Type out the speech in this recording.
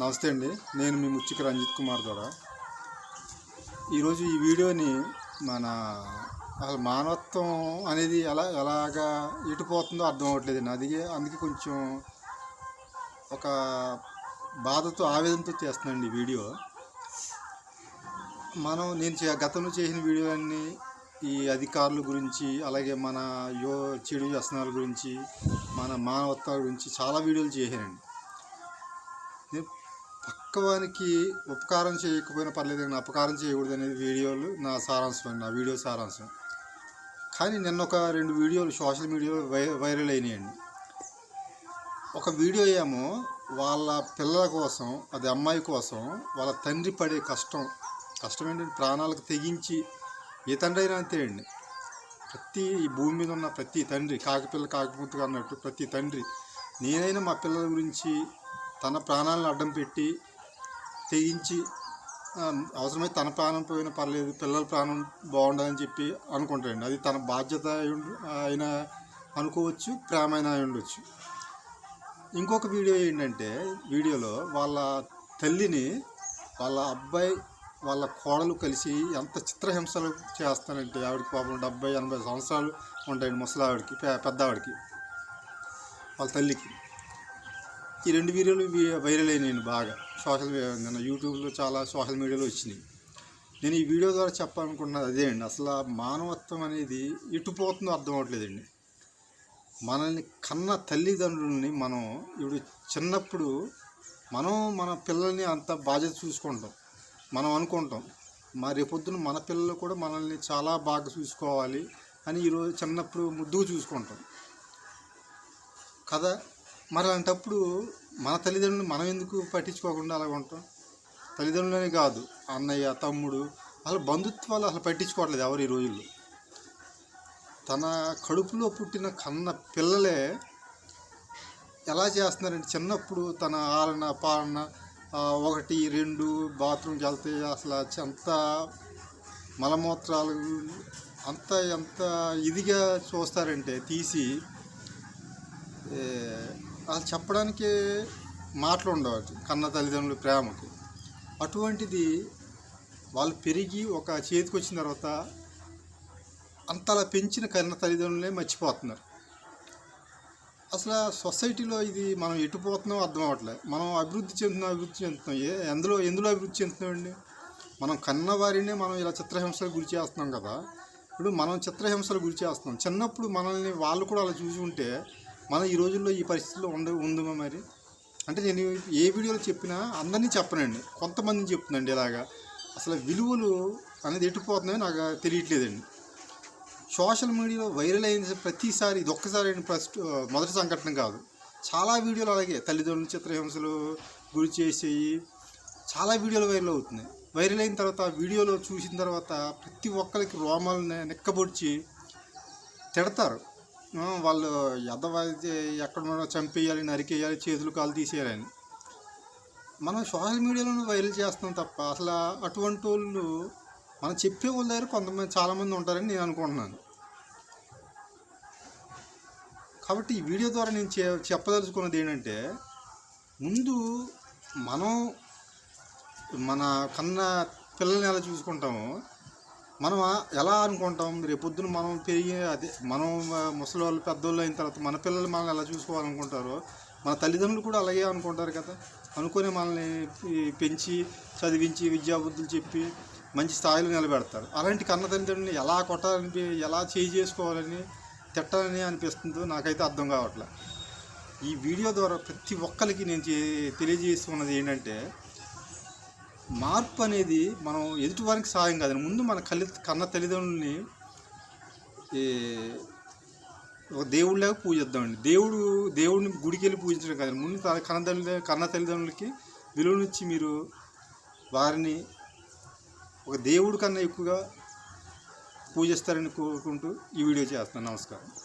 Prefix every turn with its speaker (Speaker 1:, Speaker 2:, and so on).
Speaker 1: నమస్తే అండి. నేను మీ ముచ్చిక రంజిత్ కుమార్ ద్వారా. ఈరోజు ఈ వీడియోని మన అసలు మానవత్వం అనేది ఎలా ఎలాగా ఎటుపోతుందో అర్థం అవ్వట్లేదండి. అది అందుకే కొంచెం ఒక బాధతో ఆవేదనతో చేస్తున్నాండి ఈ వీడియో. మనం నేను చే- గతంలో చేసిన వీడియోలన్నీ ఈ అధికారుల గురించి అలాగే మన యో చెడు వ్యసనాల గురించి మన మానవత్వాల గురించి చాలా వీడియోలు చేశానండి. పక్కవానికి ఉపకారం చేయకపోయినా పర్లేదు కానీ అపకారం చేయకూడదు అనేది వీడియోలు నా సారాంశం అండి నా వీడియో సారాంశం. కానీ నిన్న ఒక రెండు వీడియోలు సోషల్ మీడియాలో వై వైరల్ అయినాయండి. ఒక వీడియో ఏమో వాళ్ళ పిల్లల కోసం అది అమ్మాయి కోసం వాళ్ళ తండ్రి పడే కష్టం. కష్టం ఏంటంటే ప్రాణాలకు తెగించి ఏ తండ్రి అయినా అంతేయండి ప్రతి ఈ భూమి మీద ఉన్న ప్రతి తండ్రి కాకిపిల్ల కాకిముత్తుగా అన్నట్టు ప్రతి తండ్రి. నేనైనా మా పిల్లల గురించి తన ప్రాణాలను అడ్డం పెట్టి తెగించి అవసరమైతే తన ప్రాణం పోయినా పర్లేదు పిల్లల ప్రాణం బాగుండదని చెప్పి అనుకుంటాడండి. అది తన బాధ్యత అయి అయినా అనుకోవచ్చు ప్రేమ అయినా అయి ఉండొచ్చు. ఇంకొక వీడియో ఏంటంటే వీడియోలో వాళ్ళ తల్లిని వాళ్ళ అబ్బాయి వాళ్ళ కోడలు కలిసి ఎంత చిత్రహింసలు చేస్తానంటే ఆవిడకి పాపం డెబ్బై ఎనభై సంవత్సరాలు ఉంటాయండి ముసలావిడికి పెద్దవాడికి వాళ్ళ తల్లికి. ఈ రెండు వీడియోలు వైరల్ అయినాయి బాగా. సోషల్ మీడియా యూట్యూబ్లో చాలా సోషల్ మీడియాలో వచ్చినాయి. నేను ఈ వీడియో ద్వారా చెప్పాలనుకుంటున్నది అదే అండి. అసలు మానవత్వం అనేది ఎటుపోతుందో అర్థం అవ్వట్లేదండి. మనల్ని కన్న తల్లిదండ్రులని మనం ఇప్పుడు చిన్నప్పుడు మనం మన పిల్లల్ని అంత బాధ్యత చూసుకుంటాం. మనం అనుకుంటాం మా రేపొద్దున మన పిల్లలు కూడా మనల్ని చాలా బాగా చూసుకోవాలి అని ఈరోజు చిన్నప్పుడు ముద్దుగా చూసుకుంటాం. కదా? మరి అలాంటప్పుడు మన తల్లిదండ్రులు మనం ఎందుకు పట్టించుకోకుండా అలాగ ఉంటాం? తల్లిదండ్రులనే కాదు అన్నయ్య తమ్ముడు అసలు బంధుత్వాలు అసలు పట్టించుకోవట్లేదు ఎవరు ఈ రోజుల్లో. తన కడుపులో పుట్టిన కన్న పిల్లలే ఎలా చేస్తున్నారంటే చిన్నప్పుడు తన ఆలన పాలన ఒకటి రెండు బాత్రూమ్కి వెళ్తే అసలు ఎంత మలమూత్రాలు అంత ఎంత ఇదిగా చూస్తారంటే తీసి వాళ్ళు చెప్పడానికి మాటలు ఉండవచ్చు కన్న తల్లిదండ్రుల ప్రేమకి. అటువంటిది వాళ్ళు పెరిగి ఒక చేతికి వచ్చిన తర్వాత అంతలా పెంచిన కన్న తల్లిదండ్రులే మర్చిపోతున్నారు. అసలు ఆ సొసైటీలో ఇది మనం ఎటు పోతున్నాం అర్థం అవ్వట్లేదు. మనం అభివృద్ధి చెందుతున్నాం అభివృద్ధి చెందుతున్నాం. ఏ ఎందులో ఎందులో అభివృద్ధి చెందుతున్నామండి? మనం కన్న వారినే మనం ఇలా చిత్రహింసలకు గురి చేస్తున్నాం కదా. ఇప్పుడు మనం చిత్రహింసలకు గురి చేస్తున్నాం. చిన్నప్పుడు మనల్ని వాళ్ళు కూడా అలా చూసి ఉంటే మనం ఈ రోజుల్లో ఈ పరిస్థితిలో ఉండ ఉందమా మరి. అంటే నేను ఏ వీడియోలో చెప్పినా అందరినీ చెప్పనండి. కొంతమందిని చెప్తున్నాండి ఇలాగా. అసలు విలువలు అనేది ఎటుపోతున్నాయో నాకు తెలియట్లేదండి. సోషల్ మీడియాలో వైరల్ అయిన ప్రతిసారి ఇది ఒక్కసారి అయిన ఫస్ట్ మొదటి సంఘటన కాదు. చాలా వీడియోలు అలాగే తల్లిదండ్రులు చిత్రహింసలు గురి చేసేవి చాలా వీడియోలు వైరల్ అవుతున్నాయి. వైరల్ అయిన తర్వాత వీడియోలో చూసిన తర్వాత ప్రతి ఒక్కరికి రోమాలు నెక్కబొడిచి తిడతారు. వాళ్ళు ఎదవైతే ఎక్కడ మనం చంపేయాలి నరికేయాలి చేతులు కాలు తీసేయాలని మనం సోషల్ మీడియాలోనే వైరల్ చేస్తాం తప్ప అసలు అటువంటి వాళ్ళు మనం చెప్పే వాళ్ళ దగ్గర కొంతమంది చాలామంది ఉంటారని నేను అనుకుంటున్నాను. కాబట్టి ఈ వీడియో ద్వారా నేను చె చెప్పదలుచుకున్నది ఏంటంటే ముందు మనం మన కన్న పిల్లల్ని ఎలా చూసుకుంటామో మనం ఎలా అనుకుంటాం? రేపొద్దున మనం పెరిగి అదే మనం ముసలివాళ్ళు ముసలి వాళ్ళు పెద్దోళ్ళు అయిన తర్వాత మన పిల్లలు మనల్ని ఎలా చూసుకోవాలనుకుంటారో మన తల్లిదండ్రులు కూడా అలాగే అనుకుంటారు కదా? అనుకుని మనల్ని పెంచి చదివించి విద్యాబుద్ధులు చెప్పి మంచి స్థాయిలో నిలబెడతారు. అలాంటి కన్న తల్లిదండ్రులని ఎలా కొట్టాలని ఎలా చేయి చేసుకోవాలని తిట్టాలని అనిపిస్తుందో నాకైతే అర్థం కావట్లే. ఈ వీడియో ద్వారా ప్రతి ఒక్కరికి నేను చే- తెలియజేస్తున్నది ఏంటంటే మార్పు అనేది మనం ఎదుటివారికి సాయం కాదు. ముందు మన కలి కన్న తల్లిదండ్రుల్ని ఒక దేవుళ్ళగా పూజిద్దామండి. దేవుడు దేవుడిని గుడికి వెళ్ళి పూజించడం కాదు. ముందు తన కన్న తల్లి కన్న తల్లిదండ్రులకి విలువనిచ్చి మీరు వారిని ఒక దేవుడి కన్నా ఎక్కువగా పూజిస్తారని కోరుకుంటూ ఈ వీడియో చేస్తాను నమస్కారం.